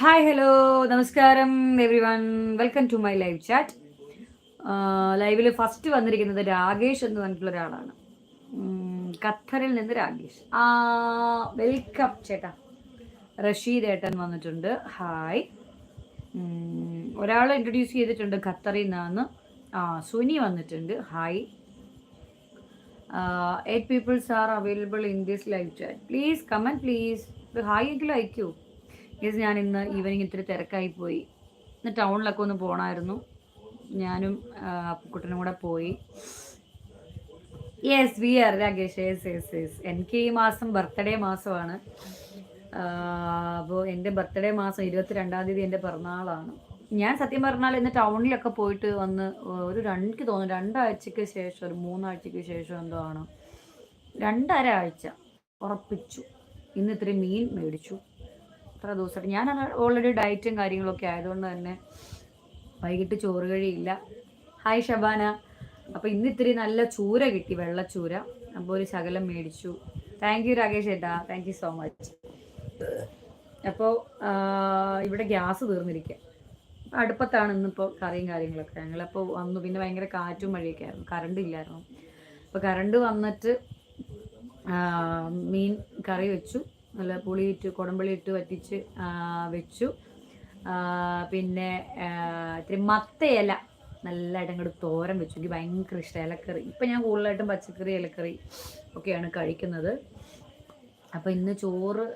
Hi hello നമസ്കാരം everyone welcome to my live chat ലൈവിൽ first വന്നിരിക്കുന്നത് രാകേഷ് എന്ന് പറഞ്ഞിട്ടുള്ള ഒരാളാണ്. ഖത്തറിൽ നിന്ന് രാകേഷ്. ആ വെൽക്കം ചേട്ടാ. റഷീദ് ഏട്ടൻ വന്നിട്ടുണ്ട്. ഹായ് ഒരാൾ ഇൻട്രൊഡ്യൂസ് ചെയ്തിട്ടുണ്ട് ഖത്തറിൽ നിന്നാണ്. ആ സുനി വന്നിട്ടുണ്ട്. Hi eight peoples are available in this live chat please comment please ഒരു ഹായ് എങ്കിലും അയക്കൂ. യെസ് ഞാൻ ഇന്ന് ഈവനിങ് ഇത്തിരി തിരക്കായി പോയി. ഇന്ന് ടൗണിലൊക്കെ ഒന്ന് പോകണമായിരുന്നു ഞാനും അപ്പുക്കുട്ടനും കൂടെ പോയി. Yes we are Rakesh yes yes yes എനിക്ക് ഈ മാസം ബർത്ത്ഡേ മാസമാണ്. അപ്പോൾ എന്റെ ബർത്ത്ഡേ മാസം ഇരുപത്തി രണ്ടാം തീയതി എന്റെ പിറന്നാളാണ്. ഞാൻ സത്യം പറഞ്ഞാൽ ഇന്ന് ടൗണിലൊക്കെ പോയിട്ട് വന്ന് ഒരു രണ്ടു തോന്നുന്നു രണ്ടാഴ്ചയ്ക്ക് ശേഷം ഒരു മൂന്നാഴ്ചയ്ക്ക് ശേഷം എന്തോ ആണ്. രണ്ടര ആഴ്ച ഉറപ്പിച്ചു. ഇന്ന് ഇത്തിരി മീൻ മേടിച്ചു. അത്ര ദിവസമായിട്ട് ഞാൻ ഓൾറെഡി ഡയറ്റും കാര്യങ്ങളൊക്കെ ആയതുകൊണ്ട് തന്നെ വൈകിട്ട് ചോറ് കഴിയില്ല. ഹായ് ഷബാന. അപ്പോൾ ഇന്ന് ഇത്തിരി നല്ല ചൂര കിട്ടി വെള്ളച്ചൂര. അപ്പോൾ ഒരു ശകലം മേടിച്ചു. താങ്ക് യു രാകേഷ് ഏട്ടാ. താങ്ക് യു സോ മച്ച് അപ്പോൾ ഇവിടെ ഗ്യാസ് തീർന്നിരിക്കുക അടുപ്പത്താണ് ഇന്നിപ്പോൾ കറിയും കാര്യങ്ങളൊക്കെ. ഞങ്ങളപ്പോൾ വന്നു. പിന്നെ ഭയങ്കര കാറ്റും മഴയൊക്കെ ആയിരുന്നു. കറണ്ട് ഇല്ലായിരുന്നു. അപ്പോൾ കറണ്ട് വന്നിട്ട് മീൻ കറി വെച്ചു. നല്ല പുളിയിട്ട് കുടമ്പളി ഇട്ട് വറ്റിച്ച് വെച്ചു. പിന്നെ ഇത്തിരി മത്ത ഇല നല്ലതായിട്ട് അങ്ങോട്ട് തോരൻ വെച്ചു. എനിക്ക് ഭയങ്കര ഇഷ്ടം ഇലക്കറി. ഇപ്പം ഞാൻ കൂടുതലായിട്ടും പച്ചക്കറി ഇലക്കറി ഒക്കെയാണ് കഴിക്കുന്നത്. അപ്പോൾ ഇന്ന് ചോറ്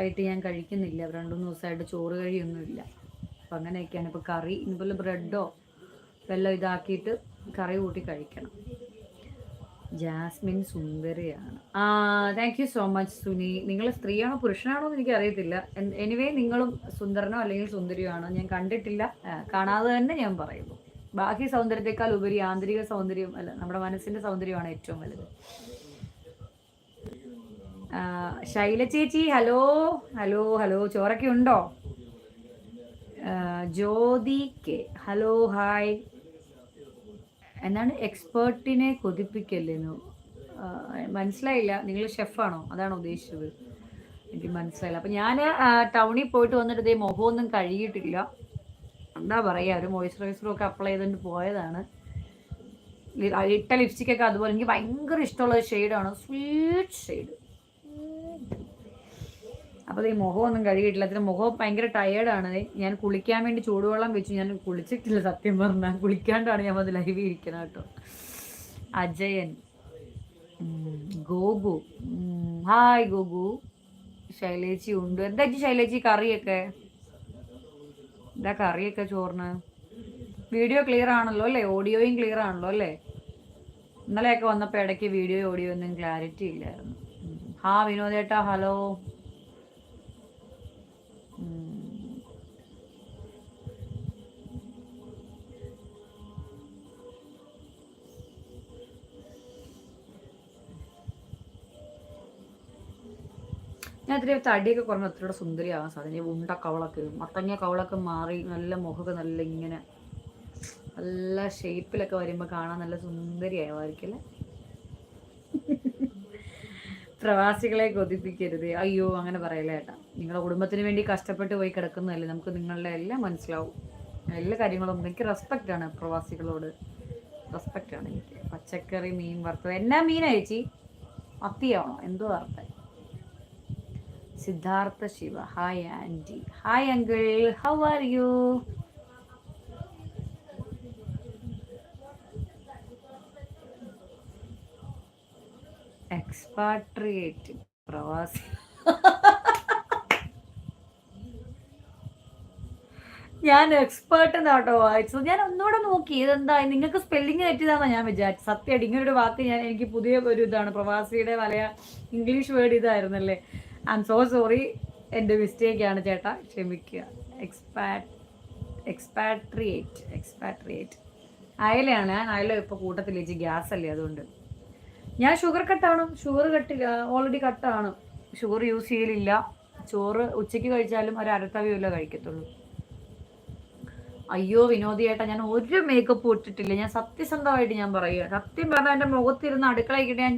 ആയിട്ട് ഞാൻ കഴിക്കുന്നില്ല. രണ്ട് മൂന്ന് ദിവസമായിട്ട് ചോറ് കഴിയൊന്നുമില്ല. അപ്പം അങ്ങനെയൊക്കെയാണ്. ഇപ്പോൾ കറി ഇതുപോലെ ബ്രെഡോ വെള്ളം ഇതാക്കിയിട്ട് കറി കൂട്ടി കഴിക്കണം. ജാസ്മിൻ സുന്ദരിയാണ്. ആ thank you so much Suni. നിങ്ങൾ സ്ത്രീയാണോ പുരുഷനാണോ എന്ന് എനിക്ക് അറിയത്തില്ല. എനിവേ നിങ്ങളും സുന്ദരനോ അല്ലെങ്കിൽ സുന്ദരിയോ ആണോ ഞാൻ കണ്ടിട്ടില്ല. കാണാതെ തന്നെ ഞാൻ പറയുന്നു. ബാഹ്യ സൗന്ദര്യത്തെക്കാൾ ഉപരി ആന്തരിക സൗന്ദര്യം അല്ല നമ്മുടെ മനസ്സിന്റെ സൗന്ദര്യമാണ് ഏറ്റവും വലുത്. ശൈല ചേച്ചി ഹലോ ഹലോ ഹലോ ചോറൊക്കെ ഉണ്ടോ? Jyothi K hello hi. എന്താണ് എക്സ്പേർട്ടിനെ കൊതിപ്പിക്കല്ലെന്ന് മനസ്സിലായില്ല. നിങ്ങൾ ഷെഫാണോ? അതാണ് ഉദ്ദേശിച്ചത്. എനിക്ക് മനസ്സിലായില്ല. അപ്പം ഞാൻ ടൗണിൽ പോയിട്ട് വന്നിട്ട് ഇതേ മുഖമൊന്നും കഴുകിയിട്ടില്ല. എന്താ പറയുക ഒരു മോയ്സ്ചറൈസറും ഒക്കെ അപ്ലൈ ചെയ്തുകൊണ്ട് പോയതാണ്. ഇട്ട ലിപ്സ്റ്റിക്കൊക്കെ അതുപോലെ എനിക്ക് ഭയങ്കര ഇഷ്ടമുള്ള ഷെയ്ഡാണ് സ്വീറ്റ് ഷെയ്ഡ് അപ്പോൾ ഈ മുഖമൊന്നും കഴുകിയിട്ടില്ല. അതിന് മുഖം ഭയങ്കര ടയേർഡാണ് ഞാൻ കുളിക്കാൻ വേണ്ടി ചൂടുവെള്ളം വെച്ചു. ഞാൻ കുളിച്ചിട്ടില്ല സത്യം പറഞ്ഞാൽ കുളിക്കാണ്ടാണ് ഞാൻ വന്ന് ലൈവ് ഇരിക്കണം കേട്ടോ. അജയൻ. ഗോഗു ഹായ് ഗോഗു ശൈലേച്ചി ഉണ്ട്. എന്താ ശൈലേച്ചി കറിയൊക്കെ? എന്താ കറിയൊക്കെ ചോറിന്? വീഡിയോ ക്ലിയർ ആണല്ലോ അല്ലേ? ഓഡിയോയും ക്ലിയർ ആണല്ലോ അല്ലേ? ഇന്നലെയൊക്കെ വന്നപ്പോൾ ഇടയ്ക്ക് വീഡിയോ ഓഡിയോ ഒന്നും ക്ലാരിറ്റി ഇല്ലായിരുന്നു. ഹാ വിനോദേട്ടാ ഹലോ ഞാൻ ഇത്തിരി തടിയൊക്കെ കുറഞ്ഞ ഒത്തിരി സുന്ദരിയാവാൻ സാധനം ഈ ഉണ്ട കവളൊക്കെ മത്തങ്ങ കവളൊക്കെ മാറി നല്ല മുഖമൊക്കെ നല്ല ഇങ്ങനെ നല്ല ഷേപ്പിലൊക്കെ വരുമ്പോൾ കാണാൻ നല്ല സുന്ദരിയാവായിരിക്കല്ലേ പ്രവാസികളെ കൊതിപ്പിക്കരുത്. അയ്യോ അങ്ങനെ പറയല ഏട്ടാ. നിങ്ങളുടെ കുടുംബത്തിന് വേണ്ടി കഷ്ടപ്പെട്ട് പോയി കിടക്കുന്നതല്ലേ നമുക്ക് നിങ്ങളുടെ എല്ലാം മനസ്സിലാവും. എല്ലാ കാര്യങ്ങളും എനിക്ക് റെസ്പെക്റ്റ് ആണ് പ്രവാസികളോട്. റെസ്പെക്റ്റ് ആണ് എനിക്ക്. പച്ചക്കറി മീൻ വറുത്തത്. എന്നാ മീനാ ചേച്ചി? മത്തിയാണോ എന്തോ വറുത്തത്? Siddhartha Shiva hi aunty hi uncle how are you expatriate പ്രവാസി. ഞാൻ എക്സ്പേർട്ട് എന്നാട്ടോ വായിച്ചത്. ഞാൻ ഒന്നുകൂടെ നോക്കി ഇതെന്താ? നിങ്ങൾക്ക് സ്പെല്ലിങ് തെറ്റിയതാണോ ഞാൻ വിചാരിച്ചു സത്യമായിട്ട് ഇങ്ങനൊരു വാക്ക് ഞാൻ എനിക്ക് പുതിയ ഒരു ഇതാണ് പ്രവാസിയുടെ മലയാ ഇംഗ്ലീഷ് വേർഡ് ഇതായിരുന്നല്ലേ? ഐ എം സോ സോറി എന്റെ മിസ്റ്റേക്കാണ് ചേട്ടാ. ക്ഷമിക്കുക. എക്സ്പാറ്റ് എക്സ്പാട്രിയേറ്റ് എക്സ്പാട്രിയേറ്റ് അയലയാണ്. ഞാൻ അയല ഇപ്പോൾ കൂട്ടത്തിൽ വെച്ച് ഗ്യാസ് അല്ലേ അതുകൊണ്ട്. ഞാൻ ഷുഗർ കട്ടാണ് ഷുഗർ കട്ടില്ല ഓൾറെഡി കട്ടാണ് ഷുഗർ യൂസ് ചെയ്യലില്ല. ചോറ് ഉച്ചയ്ക്ക് കഴിച്ചാലും ഒരു അരത്തവിയല്ല കഴിക്കത്തുള്ളൂ. അയ്യോ വിനോദിയേട്ടാ ഞാൻ ഒരു മേക്കപ്പ് ഇട്ടിട്ടില്ല. ഞാൻ സത്യസന്ധമായിട്ട് ഞാൻ പറയുക സത്യം പറഞ്ഞാൽ എന്റെ മുഖത്തിരുന്ന് അടുക്കളയ്ക്കിട്ട് ഞാൻ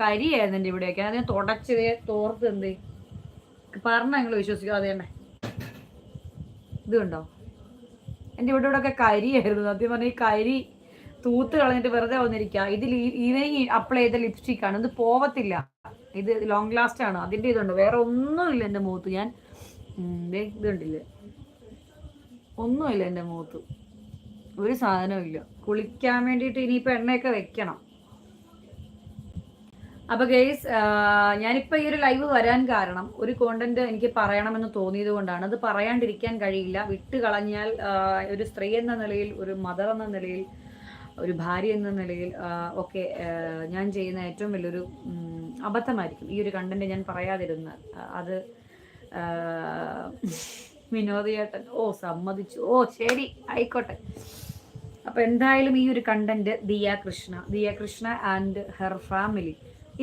കരിയായിരുന്നു എന്റെ ഇവിടെയൊക്കെ. അതിനെ ഞാൻ തുടച്ചത് തോർത്ത് എന്ത് പറഞ്ഞ നിങ്ങൾ വിശ്വസിക്കും അത് തന്നെ. ഇത് കണ്ടോ എന്റെ ഇവിടെ ഇവിടെയൊക്കെ കരിയായിരുന്നു. സത്യം പറഞ്ഞാൽ ഈ കരി തൂത്ത് കളഞ്ഞിട്ട് വെറുതെ വന്നിരിക്കുക ഇതിൽ ഈവനിങ് അപ്ലൈ ചെയ്ത ലിപ്സ്റ്റിക് ആണ്. ഇത് പോവത്തില്ല. ഇത് ലോങ് ലാസ്റ്റ് ആണ്. അതിന്റെ ഇതുണ്ട്. വേറെ ഒന്നുമില്ല എന്റെ മുഖത്ത്. ഞാൻ ഇതുണ്ടില്ലേ? ഒന്നുമില്ല എന്റെ മുഖത്ത്. ഒരു സാധനവും ഇല്ല. കുളിക്കാൻ വേണ്ടിയിട്ട് ഇനിയിപ്പോൾ എണ്ണയൊക്കെ വെക്കണം. അപ്പൊ ഗെയ്സ് ഞാനിപ്പോൾ ഈ ഒരു ലൈവ് വരാൻ കാരണം ഒരു കോണ്ടന്റ് എനിക്ക് പറയണമെന്ന് തോന്നിയത് കൊണ്ടാണ്. അത് പറയാണ്ടിരിക്കാൻ കഴിയില്ല. വിട്ട് കളഞ്ഞാൽ ഒരു സ്ത്രീ എന്ന നിലയിൽ ഒരു മദർ എന്ന നിലയിൽ ഒരു ഭാര്യ എന്ന നിലയിൽ ഒക്കെ ഞാൻ ചെയ്യുന്ന ഏറ്റവും വലിയൊരു അബദ്ധമായിരിക്കും. ഈ ഒരു കണ്ടന്റ് ഞാൻ പറയാതിരുന്നാൽ. അത് വിനോദിയേട്ടൻ ഓ സമ്മതിച്ചു. ഓ ശരി ആയിക്കോട്ടെ. അപ്പൊ എന്തായാലും ഈ ഒരു content Diya Krishna. Diya Krishna and her family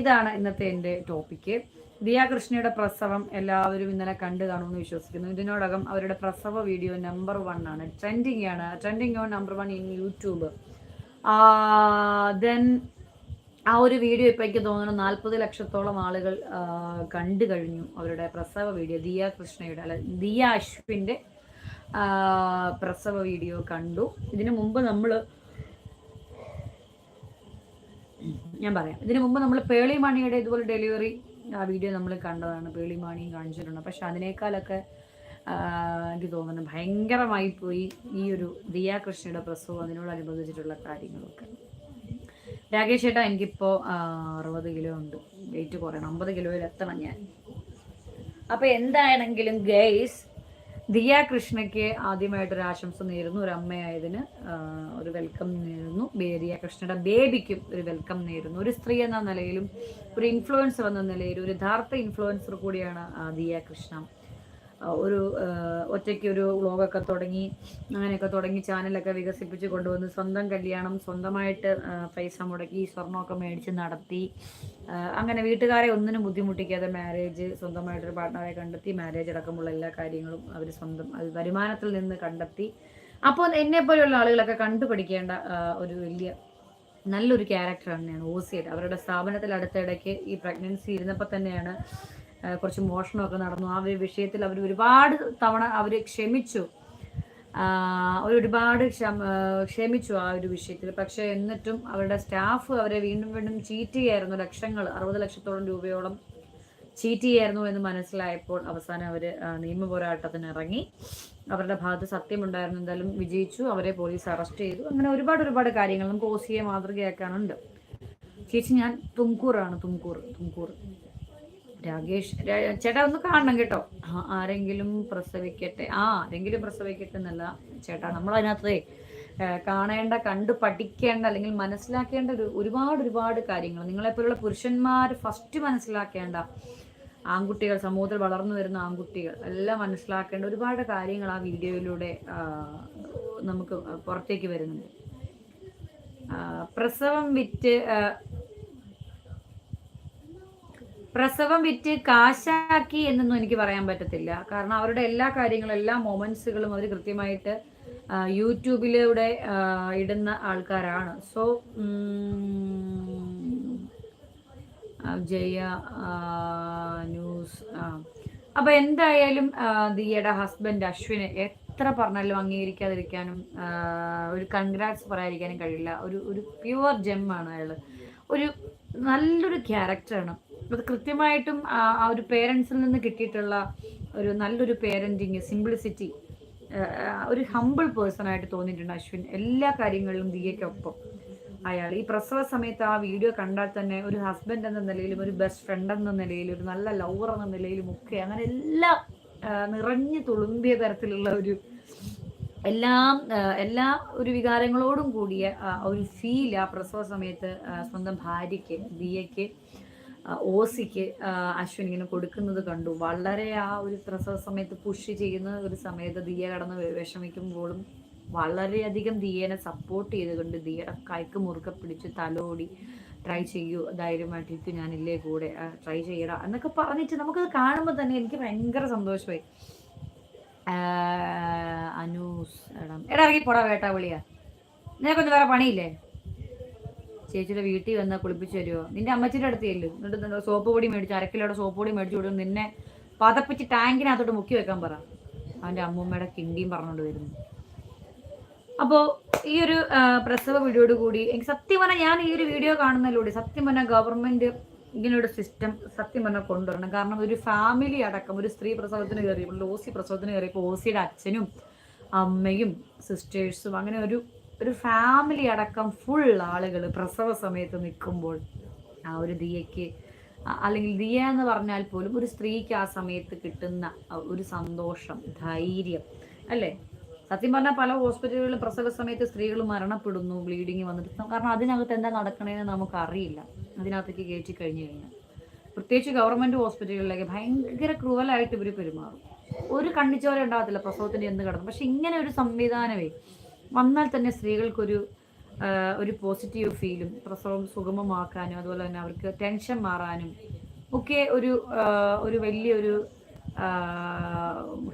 ഇതാണ് ഇന്നത്തെ എന്റെ ടോപ്പിക്ക് ദിയ കൃഷ്ണയുടെ പ്രസവം എല്ലാവരും ഇന്നലെ കണ്ടു കാണുമെന്ന് വിശ്വസിക്കുന്നു. ഇതിനോടകം അവരുടെ പ്രസവ വീഡിയോ നമ്പർ വൺ ആണ്. ട്രെൻഡിങ് ആണ്. Trending on number one in YouTube then ആ ഒരു വീഡിയോ ഇപ്പം എനിക്ക് തോന്നുന്നു നാൽപ്പത് ലക്ഷത്തോളം ആളുകൾ കണ്ടു കഴിഞ്ഞു അവരുടെ പ്രസവ വീഡിയോ. ദിയ കൃഷ്ണയുടെ അല്ല ദിയ അശ്വിന്റെ പ്രസവ വീഡിയോ കണ്ടു. ഇതിനു മുമ്പ് നമ്മൾ ഞാൻ പറയാം. ഇതിനു മുമ്പ് നമ്മൾ പേളിമാണിയുടെ ഇതുപോലെ ഡെലിവറി ആ വീഡിയോ നമ്മൾ കണ്ടതാണ്. പേളിമാണിയും കാണിച്ചിട്ടുണ്ട്. പക്ഷെ അതിനേക്കാളൊക്കെ എനിക്ക് തോന്നുന്നു ഭയങ്കരമായി പോയി ഈ ഒരു ദിയ കൃഷ്ണയുടെ പ്രസവം അതിനോടനുബന്ധിച്ചിട്ടുള്ള കാര്യങ്ങളൊക്കെ. രാകേഷ് ചേട്ടാ എനിക്കിപ്പോൾ അറുപത് കിലോ ഉണ്ട്. വെയിറ്റ് കുറയണം. അമ്പത് കിലോയിൽ എത്തണം ഞാൻ. അപ്പോൾ എന്താണെങ്കിലും ഗൈസ് ദിയ കൃഷ്ണയ്ക്ക് ആദ്യമായിട്ടൊരു ആശംസ നേരുന്നു. ഒരു അമ്മയായതിന് ഒരു വെൽക്കം നേരുന്നു. ദിയ കൃഷ്ണയുടെ ബേബിക്കും ഒരു വെൽക്കം നേരുന്നു. ഒരു സ്ത്രീ എന്ന നിലയിലും ഒരു ഇൻഫ്ലുവൻസർ എന്ന നിലയിലും ഒരു യഥാർത്ഥ ഇൻഫ്ലുവൻസർ കൂടിയാണ് ദിയ കൃഷ്ണ. ഒരു ഒറ്റയ്ക്ക് ഒരു വ്ളോഗൊക്കെ തുടങ്ങി അങ്ങനെയൊക്കെ തുടങ്ങി ചാനലൊക്കെ വികസിപ്പിച്ച് കൊണ്ടുവന്ന് സ്വന്തം കല്യാണം സ്വന്തമായിട്ട് പൈസ മുടക്കി സ്വർണമൊക്കെ മേടിച്ച് നടത്തി അങ്ങനെ വീട്ടുകാരെ ഒന്നിനും ബുദ്ധിമുട്ടിക്കാതെ മാരേജ് സ്വന്തമായിട്ടൊരു പാർട്ട്ണറെ കണ്ടെത്തി മാരേജ് അടക്കമുള്ള എല്ലാ കാര്യങ്ങളും അവർ സ്വന്തം വരുമാനത്തിൽ നിന്ന് കണ്ടെത്തി. അപ്പോൾ എന്നെ പോലെയുള്ള ആളുകളൊക്കെ കണ്ടുപഠിക്കേണ്ട ആ, ഒരു വലിയ നല്ലൊരു ക്യാരക്ടർ തന്നെയാണ് ഓസിയായിട്ട് അവരുടെ സ്ഥാപനത്തിൽ അടുത്തിടയ്ക്ക് ഈ പ്രഗ്നൻസി ഇരുന്നപ്പോൾ തന്നെയാണ് കുറച്ച് മോഷണമൊക്കെ നടന്നു. ആ വിഷയത്തിൽ അവർ ഒരുപാട് തവണ അവർ ക്ഷമിച്ചു. അവരൊരുപാട് ക്ഷമ ക്ഷമിച്ചു ആ ഒരു വിഷയത്തിൽ. പക്ഷേ എന്നിട്ടും അവരുടെ സ്റ്റാഫ് അവരെ വീണ്ടും വീണ്ടും ചീറ്റ് ചെയ്യായിരുന്നു. ലക്ഷങ്ങൾ അറുപത് ലക്ഷത്തോളം രൂപയോളം ചീറ്റ് ചെയ്യായിരുന്നു എന്ന് മനസ്സിലായപ്പോൾ അവസാനം അവർ നിയമ പോരാട്ടത്തിന് ഇറങ്ങി. അവരുടെ ഭാഗത്ത് സത്യമുണ്ടായിരുന്നു. എന്തായാലും വിജയിച്ചു. അവരെ പോലീസ് അറസ്റ്റ് ചെയ്തു. അങ്ങനെ ഒരുപാട് ഒരുപാട് കാര്യങ്ങൾ നമുക്ക് ഓസിയെ മാതൃകയാക്കാനുണ്ട്. ചേച്ചി ഞാൻ തുംകൂറാണ്. തുംകൂർ തുംകൂർ. രാകേഷ് ചേട്ടാ ഒന്ന് കാണണം കേട്ടോ. ആരെങ്കിലും പ്രസവിക്കട്ടെ? ആ ആരെങ്കിലും പ്രസവിക്കട്ടെ എന്നല്ല ചേട്ടാ നമ്മൾ അതിനകത്ത് കാണേണ്ട കണ്ട് പഠിക്കേണ്ട അല്ലെങ്കിൽ മനസ്സിലാക്കേണ്ട ഒരു ഒരുപാട് ഒരുപാട് കാര്യങ്ങൾ. നിങ്ങളെപ്പോലുള്ള പുരുഷന്മാർ ഫസ്റ്റ് മനസ്സിലാക്കേണ്ട ആൺകുട്ടികൾ സമൂഹത്തിൽ വളർന്നു വരുന്ന ആൺകുട്ടികൾ എല്ലാം മനസ്സിലാക്കേണ്ട ഒരുപാട് കാര്യങ്ങൾ ആ വീഡിയോയിലൂടെ നമുക്ക് പുറത്തേക്ക് വരുന്നുണ്ട്. പ്രസവം വിറ്റ് പ്രസവം വിറ്റ് കാശാക്കി എന്നൊന്നും എനിക്ക് പറയാൻ പറ്റത്തില്ല. കാരണം അവരുടെ എല്ലാ കാര്യങ്ങളും എല്ലാ മൊമെന്റ്സുകളും അവർ കൃത്യമായിട്ട് യൂട്യൂബിലൂടെ ഇടുന്ന ആൾക്കാരാണ്. So Jaya news. അപ്പൊ എന്തായാലും ദിയയുടെ ഹസ്ബൻഡ് അശ്വിന് എത്ര പറഞ്ഞാലും അംഗീകരിക്കാതിരിക്കാനും ഒരു കൺഗ്രാറ്റ്സ് പറയാതിരിക്കാനും കഴിയില്ല. ഒരു ഒരു പ്യുവർ ജെമ്മാണ് അയാൾ ഒരു നല്ലൊരു ക്യാരക്ടറാണ് അത് കൃത്യമായിട്ടും ആ ഒരു പേരൻസിൽ നിന്ന് കിട്ടിയിട്ടുള്ള ഒരു നല്ലൊരു പേരന്റിങ് സിംപ്ലിസിറ്റി ഒരു ഹമ്പിൾ പേഴ്സൺ ആയിട്ട് തോന്നിയിട്ടുണ്ട് അശ്വിൻ. എല്ലാ കാര്യങ്ങളിലും ദിയയ്ക്കൊപ്പം അയാൾ. ഈ പ്രസവ സമയത്ത് ആ വീഡിയോ കണ്ടാൽ തന്നെ ഒരു ഹസ്ബൻഡ് എന്ന നിലയിലും ഒരു ബെസ്റ്റ് ഫ്രണ്ട് എന്ന നിലയിലും ഒരു നല്ല ലവർ എന്ന നിലയിലും ഒക്കെ അങ്ങനെ എല്ലാം നിറഞ്ഞു തുളുമ്പിയ തരത്തിലുള്ള ഒരു എല്ലാം എല്ലാ ഒരു വികാരങ്ങളോടും കൂടിയ ഒരു ഫീൽ ആ പ്രസവ സമയത്ത് സ്വന്തം ഭാര്യയ്ക്ക് ദിയയ്ക്ക് ഓസിക്ക് അശ്വിൻ ഇങ്ങനെ കൊടുക്കുന്നത് കണ്ടു. വളരെ ആ ഒരു പ്രസവ സമയത്ത് പുഷ് ചെയ്യുന്ന ഒരു സമയത്ത് ദിയ കടന്ന് വിഷമിക്കുമ്പോഴും വളരെയധികം ദിയേനെ സപ്പോർട്ട് ചെയ്തുകൊണ്ട് ദിയയുടെ കൈക്ക് മുറുക്കെ പിടിച്ച് തലോടി ട്രൈ ചെയ്യൂ ധൈര്യമായിട്ടിരിക്കും ഞാനില്ലേ കൂടെ ട്രൈ ചെയ്യടാ എന്നൊക്കെ പറഞ്ഞിട്ട് നമുക്കത് കാണുമ്പോൾ തന്നെ എനിക്ക് ഭയങ്കര സന്തോഷമായി. അനൂസ് എടാ എടാ ഇറങ്ങി പോടാ വേട്ടാ വിളിയാ. നിനക്കൊന്നും വേറെ പണിയില്ലേ? ചേച്ചിയുടെ വീട്ടിൽ വന്ന് കുളിപ്പിച്ച് തരുമോ നിന്റെ അമ്മച്ചിയുടെ അടുത്ത് ചെല്ലു. എന്നിട്ട് സോപ്പ് പൊടി മേടിച്ച് അരക്കിലോടെ സോപ്പ് പൊടി മേടിച്ചു കൊടുക്കും നിന്നെ പതപ്പിച്ച് ടാങ്കിനകത്തോട്ട് മുക്കി വെക്കാൻ പറ. അവന്റെ അമ്മൂമ്മയുടെ കിണ്ടിയും പറഞ്ഞുകൊണ്ട് വരുന്നു. അപ്പോൾ ഈ ഒരു പ്രസവ വീഡിയോട് കൂടി എനിക്ക് സത്യം പറഞ്ഞാൽ ഞാൻ ഈ ഒരു വീഡിയോ കാണുന്നതിലൂടെ സത്യം പറഞ്ഞാൽ ഗവൺമെന്റ് ഇങ്ങനെയൊരു സിസ്റ്റം സത്യം പറഞ്ഞാൽ കൊണ്ടുവരണം. കാരണം ഒരു ഫാമിലി അടക്കം ഒരു സ്ത്രീ പ്രസവത്തിന് കയറിയപ്പോൾ ഓസി പ്രസവത്തിന് കയറിയപ്പോൾ ഓസിയുടെ അച്ഛനും അമ്മയും സിസ്റ്റേഴ്സും അങ്ങനെ ഒരു ഒരു ഫാമിലി അടക്കം ഫുൾ ആളുകൾ പ്രസവ സമയത്ത് നിൽക്കുമ്പോൾ ആ ഒരു ദിയയ്ക്ക് അല്ലെങ്കിൽ ദിയ എന്ന് പറഞ്ഞാൽ പോലും ഒരു സ്ത്രീക്ക് ആ സമയത്ത് കിട്ടുന്ന ഒരു സന്തോഷം ധൈര്യം അല്ലേ? സത്യം പറഞ്ഞാൽ പല ഹോസ്പിറ്റലുകളിലും പ്രസവ സമയത്ത് സ്ത്രീകൾ മരണപ്പെടുന്നു ബ്ലീഡിങ് വന്നിട്ട്. കാരണം അതിനകത്ത് എന്താ നടക്കണേന്ന് നമുക്ക് അറിയില്ല അതിനകത്തേക്ക് കയറ്റി കഴിഞ്ഞു കഴിഞ്ഞാൽ. പ്രത്യേകിച്ച് ഗവൺമെന്റ് ഹോസ്പിറ്റലുകളിലേക്ക് ഭയങ്കര ക്രൂവലായിട്ട് ഇവർ പെരുമാറും. ഒരു കണ്ണിച്ചോല ഉണ്ടാകത്തില്ല പ്രസവത്തിന് എന്ത് കിടന്നു പക്ഷെ ഇങ്ങനെ ഒരു സംവിധാനമേ വന്നാൽ തന്നെ സ്ത്രീകൾക്കൊരു ഒരു പോസിറ്റീവ് ഫീലും പ്രസവം സുഗമമാക്കാനും അതുപോലെ തന്നെ അവർക്ക് ടെൻഷൻ മാറാനും ഒക്കെ ഒരു ഒരു വലിയൊരു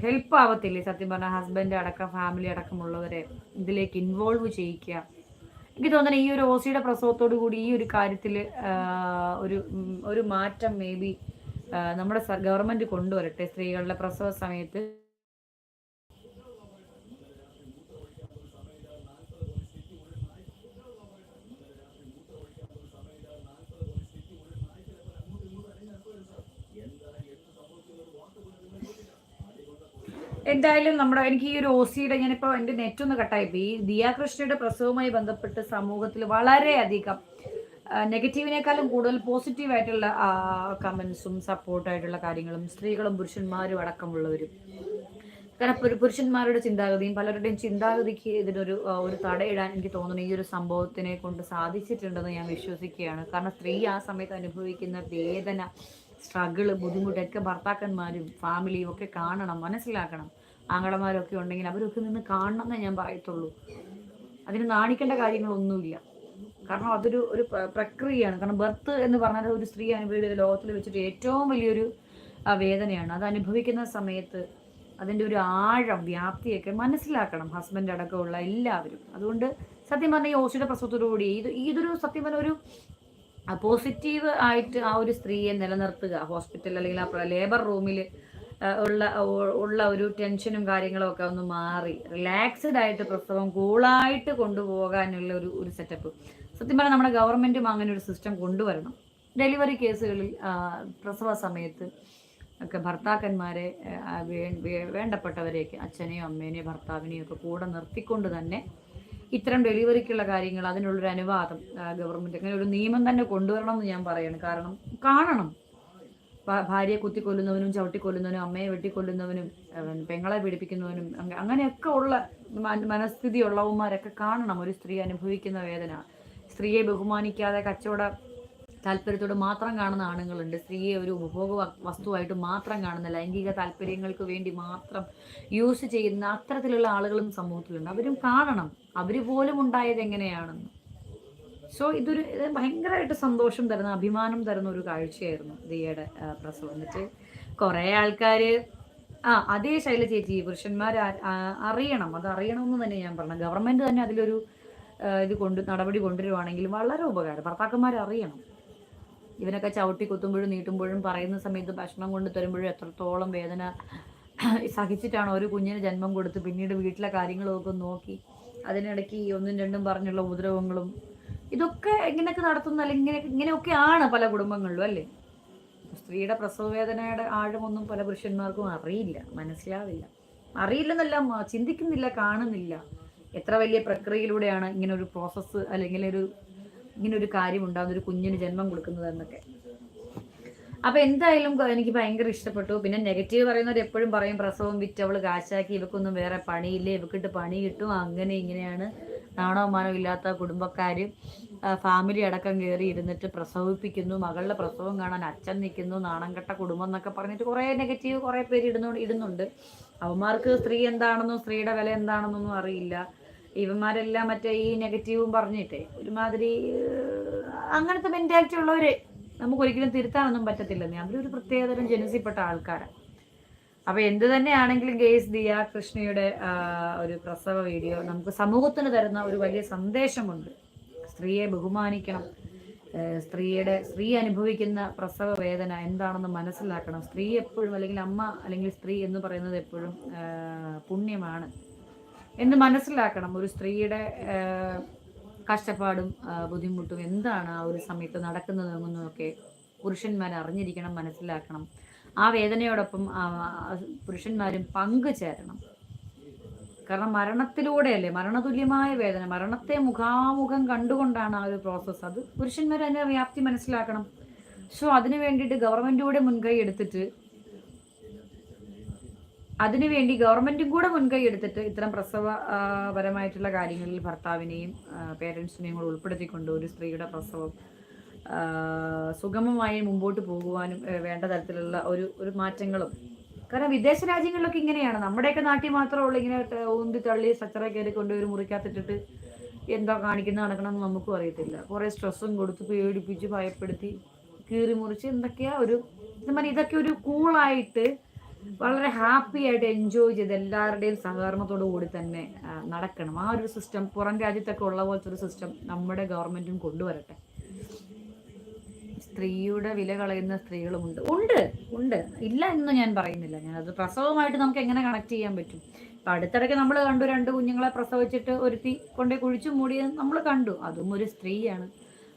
ഹെൽപ്പ് ആവത്തില്ലേ? സത്യം പറഞ്ഞാൽ ഹസ്ബൻഡ് അടക്കം ഫാമിലി അടക്കമുള്ളവരെ ഇതിലേക്ക് ഇൻവോൾവ് ചെയ്യിക്കുക. എനിക്ക് തോന്നുന്നത് ഈ ഒരു ഓസിയുടെ പ്രസവത്തോടു കൂടി ഈ ഒരു കാര്യത്തിൽ ഒരു ഒരു മാറ്റം മേ ബി നമ്മുടെ ഗവൺമെന്റ് കൊണ്ടുവരട്ടെ സ്ത്രീകളുടെ പ്രസവ സമയത്ത്. എന്തായാലും നമ്മുടെ എനിക്ക് ഈ ഒരു ഓസിയുടെ ഞാനിപ്പോൾ എന്റെ നെറ്റ് ഒന്ന് കട്ടായിപ്പോയി. ഈ ദിയാകൃഷ്ണയുടെ പ്രസവവുമായി ബന്ധപ്പെട്ട് സമൂഹത്തിൽ വളരെയധികം നെഗറ്റീവിനേക്കാളും കൂടുതൽ പോസിറ്റീവായിട്ടുള്ള കമൻസും സപ്പോർട്ടായിട്ടുള്ള കാര്യങ്ങളും സ്ത്രീകളും പുരുഷന്മാരും അടക്കമുള്ളവരും. കാരണം പുരു- പുരുഷന്മാരുടെ ചിന്താഗതിയും പലരുടെയും ചിന്താഗതിക്ക് ഇതിനൊരു ഒരു തടയിടാൻ എനിക്ക് തോന്നുന്നു. ഈ ഒരു സംഭവത്തിനെ കൊണ്ട് സാധിച്ചിട്ടുണ്ടെന്ന് ഞാൻ വിശ്വസിക്കുകയാണ്. കാരണം സ്ത്രീ ആ സമയത്ത് അനുഭവിക്കുന്ന വേദന സ്ട്രഗിൾ ബുദ്ധിമുട്ടൊക്കെ ഭർത്താക്കന്മാരും ഫാമിലിയും ഒക്കെ കാണണം മനസ്സിലാക്കണം. ആങ്ങളമാരൊക്കെ ഉണ്ടെങ്കിൽ അവരൊക്കെ നിന്ന് കാണണം എന്നേ ഞാൻ പറയത്തുള്ളൂ. അതിന് നാണിക്കേണ്ട കാര്യങ്ങളൊന്നുമില്ല. കാരണം അതൊരു ഒരു പ്രക്രിയയാണ്. കാരണം ബർത്ത് എന്ന് പറഞ്ഞാൽ ഒരു സ്ത്രീ അനുഭവിക്കുന്ന ലോകത്തിൽ വെച്ചിട്ട് ഏറ്റവും വലിയൊരു വേദനയാണ്. അത് അനുഭവിക്കുന്ന സമയത്ത് അതിന്റെ ഒരു ആഴം വ്യാപ്തിയൊക്കെ മനസ്സിലാക്കണം ഹസ്ബൻഡ് അടക്കമുള്ള എല്ലാവരും. അതുകൊണ്ട് സത്യം പറഞ്ഞാൽ ഈ ഓസിയുടെ പ്രസവത്തോടുകൂടി ഇത് ഇതൊരു സത്യം പറഞ്ഞ ഒരു പോസിറ്റീവ് ആയിട്ട് ആ ഒരു സ്ത്രീയെ നിലനിർത്തുക. ഹോസ്പിറ്റൽ അല്ലെങ്കിൽ ആ ലേബർ റൂമിൽ ഉള്ള ഉള്ള ഒരു ടെൻഷനും കാര്യങ്ങളും ഒക്കെ ഒന്ന് മാറി. റിലാക്സ്ഡ് ആയിട്ട് പ്രസവം കൂളായിട്ട് കൊണ്ടുപോകാനുള്ള ഒരു ഒരു സെറ്റപ്പ് സത്യം പറഞ്ഞാൽ നമ്മുടെ ഗവൺമെന്റും അങ്ങനെ ഒരു സിസ്റ്റം കൊണ്ടുവരണം. ഡെലിവറി കേസുകളിൽ പ്രസവ സമയത്ത് ഒക്കെ ഭർത്താക്കന്മാരെ വേണ്ടപ്പെട്ടവരെയൊക്കെ അച്ഛനെയോ അമ്മേനെയോ ഭർത്താവിനെയോ ഒക്കെ കൂടെ നിർത്തിക്കൊണ്ട് തന്നെ ഇത്തരം ഡെലിവറിക്കുള്ള കാര്യങ്ങൾ അതിനുള്ളൊരു അനുവാദം ഗവൺമെന്റ്. അങ്ങനെ ഒരു നിയമം തന്നെ കൊണ്ടുവരണം എന്ന് ഞാൻ പറയാണ്. കാരണം കാണണം. ഭാര്യയെ കുത്തിക്കൊല്ലുന്നവനും ചവിട്ടിക്കൊല്ലുന്നവനും അമ്മയെ വെട്ടിക്കൊല്ലുന്നവനും പെങ്ങളെ പീഡിപ്പിക്കുന്നവനും അങ്ങനെയൊക്കെ ഉള്ള മന- മനസ്ഥിതി ഉള്ളവന്മാരൊക്കെ കാണണം. ഒരു സ്ത്രീ അനുഭവിക്കുന്ന വേദന. സ്ത്രീയെ ബഹുമാനിക്കാതെ കച്ചവട താല്പര്യത്തോട് മാത്രം കാണുന്ന ആണുങ്ങളുണ്ട്. സ്ത്രീയെ ഒരു ഉപഭോഗ വസ്തുവായിട്ട് മാത്രം കാണുന്ന ലൈംഗിക താല്പര്യങ്ങൾക്ക് വേണ്ടി മാത്രം യൂസ് ചെയ്യുന്ന അത്തരത്തിലുള്ള ആളുകളും സമൂഹത്തിലുണ്ട്. അവരും കാണണം. അവർ പോലും ഉണ്ടായത് എങ്ങനെയാണെന്ന്. സോ ഇതൊരു ഇത് ഭയങ്കരമായിട്ട് സന്തോഷം തരുന്ന അഭിമാനം തരുന്ന ഒരു കാഴ്ചയായിരുന്നു ദിയയുടെ പ്രസവം. എന്നിട്ട് കുറേ ആൾക്കാർ ആ അതേ ശൈല ചേച്ചി പുരുഷന്മാർ അറിയണം. അത് അറിയണമെന്ന് തന്നെ ഞാൻ പറഞ്ഞു. ഗവൺമെന്റ് തന്നെ അതിലൊരു ഇത് കൊണ്ട് നടപടി കൊണ്ടുവരുവാണെങ്കിൽ വളരെ ഉപകാരം. ഭർത്താക്കന്മാർ അറിയണം ഇവനൊക്കെ ചവിട്ടി കുത്തുമ്പോഴും നീട്ടുമ്പോഴും പറയുന്ന സമയത്ത് ഭക്ഷണം കൊണ്ട് തരുമ്പോഴും എത്രത്തോളം വേദന സഹിച്ചിട്ടാണ് ഒരു കുഞ്ഞിന് ജന്മം കൊടുത്ത് പിന്നീട് വീട്ടിലെ കാര്യങ്ങളൊക്കെ നോക്കി. അതിനിടയ്ക്ക് ഈ ഒന്നും രണ്ടും പറഞ്ഞുള്ള ഉപദ്രവങ്ങളും ഇതൊക്കെ എങ്ങനെയൊക്കെ നടത്തുന്ന? അല്ലെങ്കിൽ ഇങ്ങനെ ഇങ്ങനെയൊക്കെയാണ് പല കുടുംബങ്ങളിലും അല്ലേ? സ്ത്രീയുടെ പ്രസവ വേദനയുടെ ആഴമൊന്നും പല പുരുഷന്മാർക്കും അറിയില്ല മനസ്സിലാവില്ല. അറിയില്ലെന്നല്ല ചിന്തിക്കുന്നില്ല കാണുന്നില്ല. എത്ര വലിയ പ്രക്രിയയിലൂടെയാണ് ഇങ്ങനെ ഒരു പ്രോസസ്സ് അല്ലെങ്കിൽ ഒരു ഇങ്ങനെ ഒരു കാര്യം ഉണ്ടാകുന്ന ഒരു കുഞ്ഞിന് ജന്മം കൊടുക്കുന്നത് എന്നൊക്കെ. അപ്പൊ എന്തായാലും എനിക്ക് ഭയങ്കര ഇഷ്ടപ്പെട്ടു. പിന്നെ നെഗറ്റീവ് പറയുന്നവർ എപ്പോഴും പറയും പ്രസവം വിറ്റ് അവൾ കാശാക്കി ഇവക്കൊന്നും വേറെ പണിയില്ല ഇവക്കിട്ട് പണി കിട്ടും അങ്ങനെ ഇങ്ങനെയാണ് നാണോ ഇല്ലാത്ത കുടുംബക്കാര് ഫാമിലി അടക്കം കയറി ഇരുന്നിട്ട് പ്രസവിപ്പിക്കുന്നു മകളുടെ പ്രസവം കാണാൻ അച്ഛൻ നിൽക്കുന്നു നാണം കെട്ട കുടുംബം എന്നൊക്കെ പറഞ്ഞിട്ട് കുറേ നെഗറ്റീവ് കുറേ പേര് ഇടുന്നു ഇടുന്നുണ്ട്. അവന്മാർക്ക് സ്ത്രീ എന്താണെന്നും സ്ത്രീയുടെ വില എന്താണെന്നൊന്നും അറിയില്ല. ഇവന്മാരെല്ലാം മറ്റേ ഈ നെഗറ്റീവും പറഞ്ഞിട്ടേ. ഒരുമാതിരി അങ്ങനത്തെ ഉള്ളവര് നമുക്ക് ഒരിക്കലും തിരുത്താനൊന്നും പറ്റത്തില്ലെന്നേ. അവരൊരു പ്രത്യേകതരം ജനസിപ്പെട്ട ആൾക്കാരാണ് അപ്പൊ എന്ത് തന്നെയാണെങ്കിലും ഗേസ് ദിയ കൃഷ്ണയുടെ ഒരു പ്രസവ വീഡിയോ നമുക്ക് സമൂഹത്തിന് തരുന്ന ഒരു വലിയ സന്ദേശമുണ്ട്. സ്ത്രീയെ ബഹുമാനിക്കണം. സ്ത്രീയുടെ സ്ത്രീ അനുഭവിക്കുന്ന പ്രസവ വേദന എന്താണെന്ന് മനസ്സിലാക്കണം. സ്ത്രീ എപ്പോഴും അല്ലെങ്കിൽ അമ്മ അല്ലെങ്കിൽ സ്ത്രീ എന്ന് പറയുന്നത് എപ്പോഴും പുണ്യമാണ്. എന്ന് മനസ്സിലാക്കണം. ഒരു സ്ത്രീയുടെ കഷ്ടപ്പാടും ബുദ്ധിമുട്ടും എന്താണ് ആ ഒരു സമയത്ത് നടക്കുന്നതെന്നൊക്കെ പുരുഷന്മാർ അറിഞ്ഞിരിക്കണം മനസ്സിലാക്കണം. ആ വേദനയോടൊപ്പം പുരുഷന്മാരും പങ്കുചേരണം. കാരണം മരണത്തിലൂടെയല്ലേ മരണതുല്യമായ വേദന മരണത്തെ മുഖാമുഖം കണ്ടുകൊണ്ടാണ് ആ ഒരു പ്രോസസ്സ് അത് പുരുഷന്മാർ അതിന്റെ വ്യാപ്തി മനസ്സിലാക്കണം. സോ അതിനു വേണ്ടിയിട്ട് ഗവൺമെന്റിലൂടെ മുൻകൈ എടുത്തിട്ട് അതിനുവേണ്ടി ഗവൺമെന്റും കൂടെ മുൻകൈ എടുത്തിട്ട് ഇത്തരം പ്രസവപരമായിട്ടുള്ള കാര്യങ്ങളിൽ ഭർത്താവിനെയും പേരൻസിനെയും കൂടെ ഉൾപ്പെടുത്തിക്കൊണ്ട് ഒരു സ്ത്രീയുടെ പ്രസവം സുഗമമായി മുമ്പോട്ട് പോകുവാനും വേണ്ട തരത്തിലുള്ള ഒരു ഒരു മാറ്റങ്ങളും. കാരണം വിദേശ രാജ്യങ്ങളിലൊക്കെ ഇങ്ങനെയാണ്. നമ്മുടെയൊക്കെ നാട്ടിൽ മാത്രമേ ഉള്ളൂ ഇങ്ങനെ ഊന്തി തള്ളി സച്ചറ കയറി കൊണ്ടുപോയി മുറിക്കകത്തിട്ടിട്ട് എന്താ കാണിക്കുന്ന നടക്കണമെന്ന് നമുക്കും അറിയത്തില്ല. കുറേ സ്ട്രെസ്സും കൊടുത്ത് പേടിപ്പിച്ച് ഭയപ്പെടുത്തി കീറി മുറിച്ച് എന്തൊക്കെയാ ഒരു ഇതൊക്കെ ഒരു കൂളായിട്ട് വളരെ ഹാപ്പി ആയിട്ട് എൻജോയ് ചെയ്ത് എല്ലാവരുടെയും സഹകരണത്തോടു കൂടി തന്നെ നടക്കണം. ആ ഒരു സിസ്റ്റം പുറം രാജ്യത്തൊക്കെ ഉള്ള പോലത്തെ ഒരു സിസ്റ്റം നമ്മുടെ ഗവൺമെന്റും കൊണ്ടുവരട്ടെ. സ്ത്രീയുടെ വില കളയുന്ന സ്ത്രീകളുമുണ്ട്. ഉണ്ട് ഉണ്ട്. ഇല്ല എന്ന് ഞാൻ പറയുന്നില്ല. ഞാൻ അത് പ്രസവമായിട്ട് നമുക്ക് എങ്ങനെ കണക്ട് ചെയ്യാൻ പറ്റും? ഇപ്പം അടുത്തിടയ്ക്ക് നമ്മൾ കണ്ടു രണ്ട് കുഞ്ഞുങ്ങളെ പ്രസവിച്ചിട്ട് ഒരുത്തി കൊണ്ടേ കുഴിച്ചു മൂടിയത് നമ്മൾ കണ്ടു. അതും ഒരു സ്ത്രീയാണ്.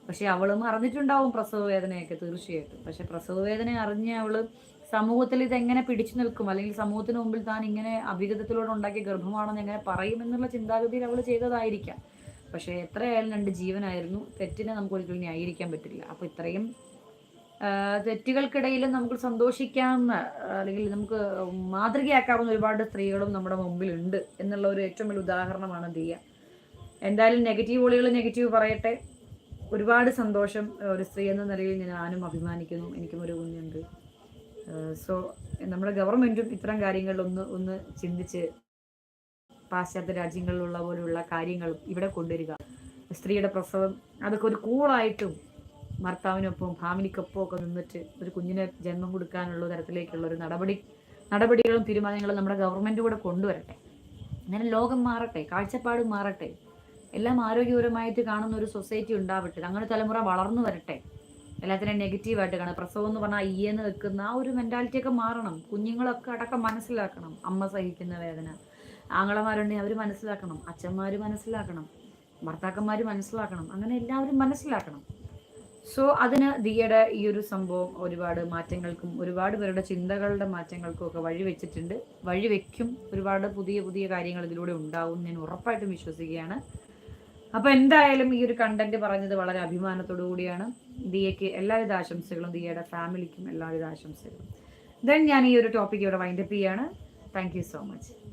പക്ഷെ അവളും അറിഞ്ഞിട്ടുണ്ടാവും പ്രസവ വേദനയൊക്കെ തീർച്ചയായിട്ടും. പക്ഷെ പ്രസവ വേദന അറിഞ്ഞ് അവൾ സമൂഹത്തിൽ ഇതെങ്ങനെ പിടിച്ചു നിൽക്കും? അല്ലെങ്കിൽ സമൂഹത്തിന് മുമ്പിൽ താൻ ഇങ്ങനെ അഭിഗതത്തിലൂടെ ഉണ്ടാക്കിയ ഗർഭമാണെന്ന് എങ്ങനെ പറയും എന്നുള്ള ചിന്താഗതിയിൽ അവൾ ചെയ്തതായിരിക്കാം. പക്ഷേ എത്രയായാലും രണ്ട് ജീവനായിരുന്നു. തെറ്റിനെ നമുക്ക് ഒരിക്കലും ന്യായീകരിക്കാൻ പറ്റില്ല. അപ്പോൾ ഇത്രയും തെറ്റുകൾക്കിടയിലും നമുക്ക് സന്തോഷിക്കാവുന്ന അല്ലെങ്കിൽ നമുക്ക് മാതൃകയാക്കാവുന്ന ഒരുപാട് സ്ത്രീകളും നമ്മുടെ മുമ്പിലുണ്ട് എന്നുള്ള ഒരു ഏറ്റവും വലിയ ഉദാഹരണമാണ് ദിയ. എന്തായാലും നെഗറ്റീവ് ഒളികൾ നെഗറ്റീവ് പറയട്ടെ. ഒരുപാട് സന്തോഷം ഒരു സ്ത്രീ എന്ന നിലയിൽ ഞാനും അഭിമാനിക്കുന്നു. എനിക്കും ഒരു കുഞ്ഞുണ്ട്. സോ നമ്മുടെ ഗവൺമെന്റും ഇത്തരം കാര്യങ്ങൾ ഒന്ന് ചിന്തിച്ച് പാശ്ചാത്യ രാജ്യങ്ങളിലുള്ള പോലുള്ള കാര്യങ്ങൾ ഇവിടെ കൊണ്ടുവരിക. സ്ത്രീയുടെ പ്രസവം അതൊക്കെ ഒരു കൂളായിട്ടും ഭർത്താവിനൊപ്പം ഫാമിലിക്കൊപ്പം ഒക്കെ നിന്നിട്ട് ഒരു കുഞ്ഞിനെ ജന്മം കൊടുക്കാനുള്ള തരത്തിലേക്കുള്ള ഒരു നടപടി നടപടികളും തീരുമാനങ്ങളും നമ്മുടെ ഗവൺമെന്റ് കൂടെ കൊണ്ടുവരട്ടെ. അങ്ങനെ ലോകം മാറട്ടെ കാഴ്ചപ്പാട് മാറട്ടെ. എല്ലാം ആരോഗ്യപരമായിട്ട് കാണുന്ന ഒരു സൊസൈറ്റി ഉണ്ടാവട്ടെ. അങ്ങനെ തലമുറ വളർന്നു വരട്ടെ. എല്ലാത്തിനെയും നെഗറ്റീവായിട്ട് കാണുക പ്രസവം എന്ന് പറഞ്ഞാൽ ഈയെന്ന് വെക്കുന്ന ആ ഒരു മെന്റാലിറ്റി ഒക്കെ മാറണം. കുഞ്ഞുങ്ങളൊക്കെ അടക്കം മനസ്സിലാക്കണം. അമ്മ സഹിക്കുന്ന വേദന. ആങ്ങളമാരുണ്ടെങ്കിൽ അവർ മനസ്സിലാക്കണം. അച്ഛന്മാർ മനസ്സിലാക്കണം. ഭർത്താക്കന്മാർ മനസ്സിലാക്കണം. അങ്ങനെ എല്ലാവരും മനസ്സിലാക്കണം. സോ അതിന് ദിയയുടെ ഈ ഒരു സംഭവം ഒരുപാട് മാറ്റങ്ങൾക്കും ഒരുപാട് പേരുടെ ചിന്തകളുടെ മാറ്റങ്ങൾക്കും ഒക്കെ വഴിവെച്ചിട്ടുണ്ട് വഴിവെക്കും ഒരുപാട് പുതിയ പുതിയ കാര്യങ്ങൾ ഇതിലൂടെ ഉണ്ടാവും ഞാൻ ഉറപ്പായിട്ടും വിശ്വസിക്കുകയാണ്. അപ്പോൾ എന്തായാലും ഈ ഒരു കണ്ടന്റ് പറഞ്ഞത് വളരെ അഭിമാനത്തോടു കൂടിയാണ്. ദിയയ്ക്ക് എല്ലാവിധ ആശംസകളും ദിയയുടെ ഫാമിലിക്കും എല്ലാവിധ ആശംസകളും. ദെൻ ഞാൻ ഈ ഒരു ടോപ്പിക് ഇവിടെ വൈൻഡപ്പ് ചെയ്യാണ്. Thank you so much